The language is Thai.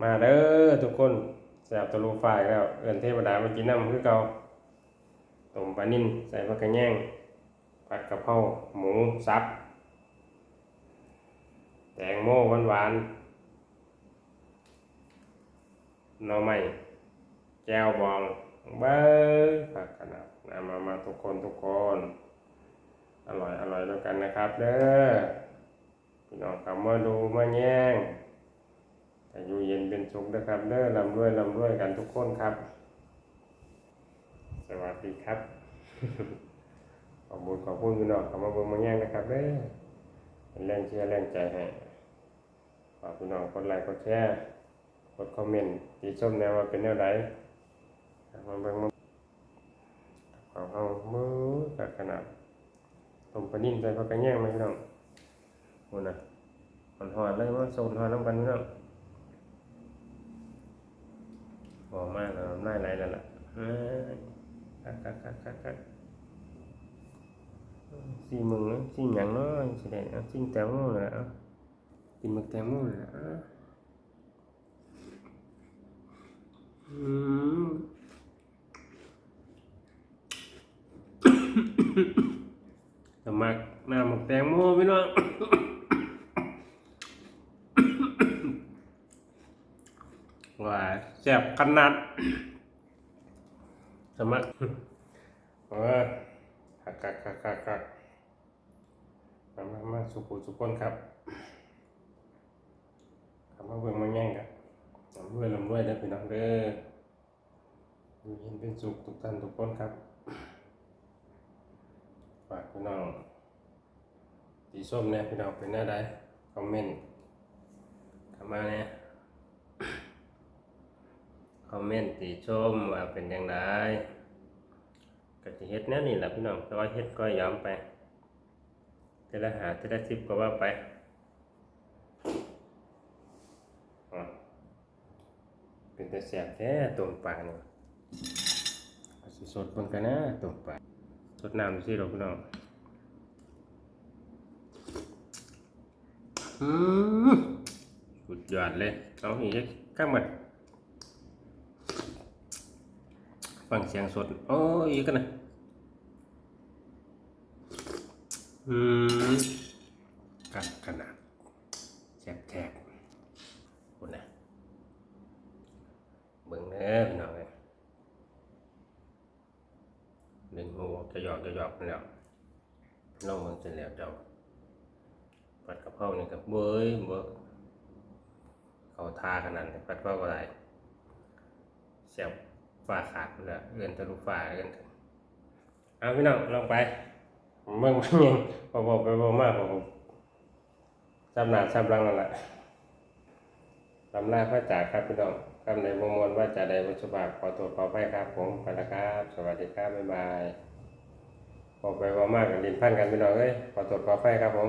มาเด้อทุกคนแซ่บตะลุฝ่ายแล้ว เอิ้นเทวดามากินน้ำคือเก่าต้มปลานิ่นใส่ผักกระแยงผัดกะเพราหมูสับแตงโมหวานหวานๆหน่อไม้แก้วบองเบ้อผักขนาดนะมามาทุกคนทุกคน อร่อยอร่อยด้วยกันนะครับเด้อพี่น้องคำว่าดูมาแย่ง แต่อยู่เย็นเป็นสุขนะครับเด้อลำด้วยลำด้วยกันทุกคนครับ สวัสดีครับ ขอบคุณขอบคุณพี่น้องคำว่าเบิ่งมาแย่งนะครับเด้อเป็นแรงเชียร์แรงใจให้ฝากพี่น้องกดไลค์กดแชร์กดคอมเมนต์ตีชมแนวว่าเป็นแนวใดมาเบิ่งมาของเฮามือกับขนาดต้มปลานิ่มใส่ผักกระแยงไหมพี่น้องโอ้นะมันหอดเลยว่าโซนหอดน้ำกันพี่น้อง หอมากเลยน่าไหลแล้วล่ะคักคักคักคักคักสี่มึงเอ้ยสีหยังเนาะสีแดงเอาสีแตงโมเลยเอากินหมึกแตงโมเลยอะอืมสมัครหน้ำหมกแตงโมพี่น้อง ว่าแซ่บขนาดสมัครว่าคักคักคักคักคักมามามาสุขุสุขคนครับคำว่าเบิ่งมาแย่งกันลำด้วยลำด้วยเด้อพี่น้องเด้ออยู่เย็นเป็นสุขทุกท่านทุกคนครับฝากพี่น้องตีส้มเนี่ยพี่น้องเป็นหน้าใดคอมเมนต์เข้ามาเนี่ย คอมเมนต์ตีชมว่าเป็นอย่างไรก็จะเฮ็ดแนวนี้แหละพี่น้องก็เฮ็ดก็ย้ำไปแต่ละหาแต่ละทิปก็ว่าไปเป็นแต่แสบแท้ต้มปลาเนี่ยสิสดเพิ่นกันนะต้มปลาสดน้ำดูสิเราพี่น้องอืมสุดยอดเลยเอาอีกข้างหมด ฟังเสียงสดโอ้ยอีกกันนะอืมกันขนาดแฉบแฉบคุณนะเบิ่งเด้อพี่น้องเลยดึงหูออกจะหยอกจะหยอกไปแล้วลองมันเสร็จแล้วเจ้าผัดกะเพรานี่กับเบ้ยเบ้ยเขาทาขนาดนี้ผัดกะเพราอะไรเสียบ ฟ้าขาดแล้วเอื้อนทะลุฟ้าเอื้อนเอาพี่น้องลองไปเมื่อมันยังพอบอกไปบอกมากผมจำหนาจำรังนั่นแหละลำลาพระจ่าครับพี่น้องคำในมงมวลว่าจะได้วัชบาขอตัวขอไปครับ ผมไปล้วครับ สวัสดีครับบ๊ายบายบอกไปว่ามากกับดินพันกันพี่น้องเอ้ยขอตัวขอไปครับผม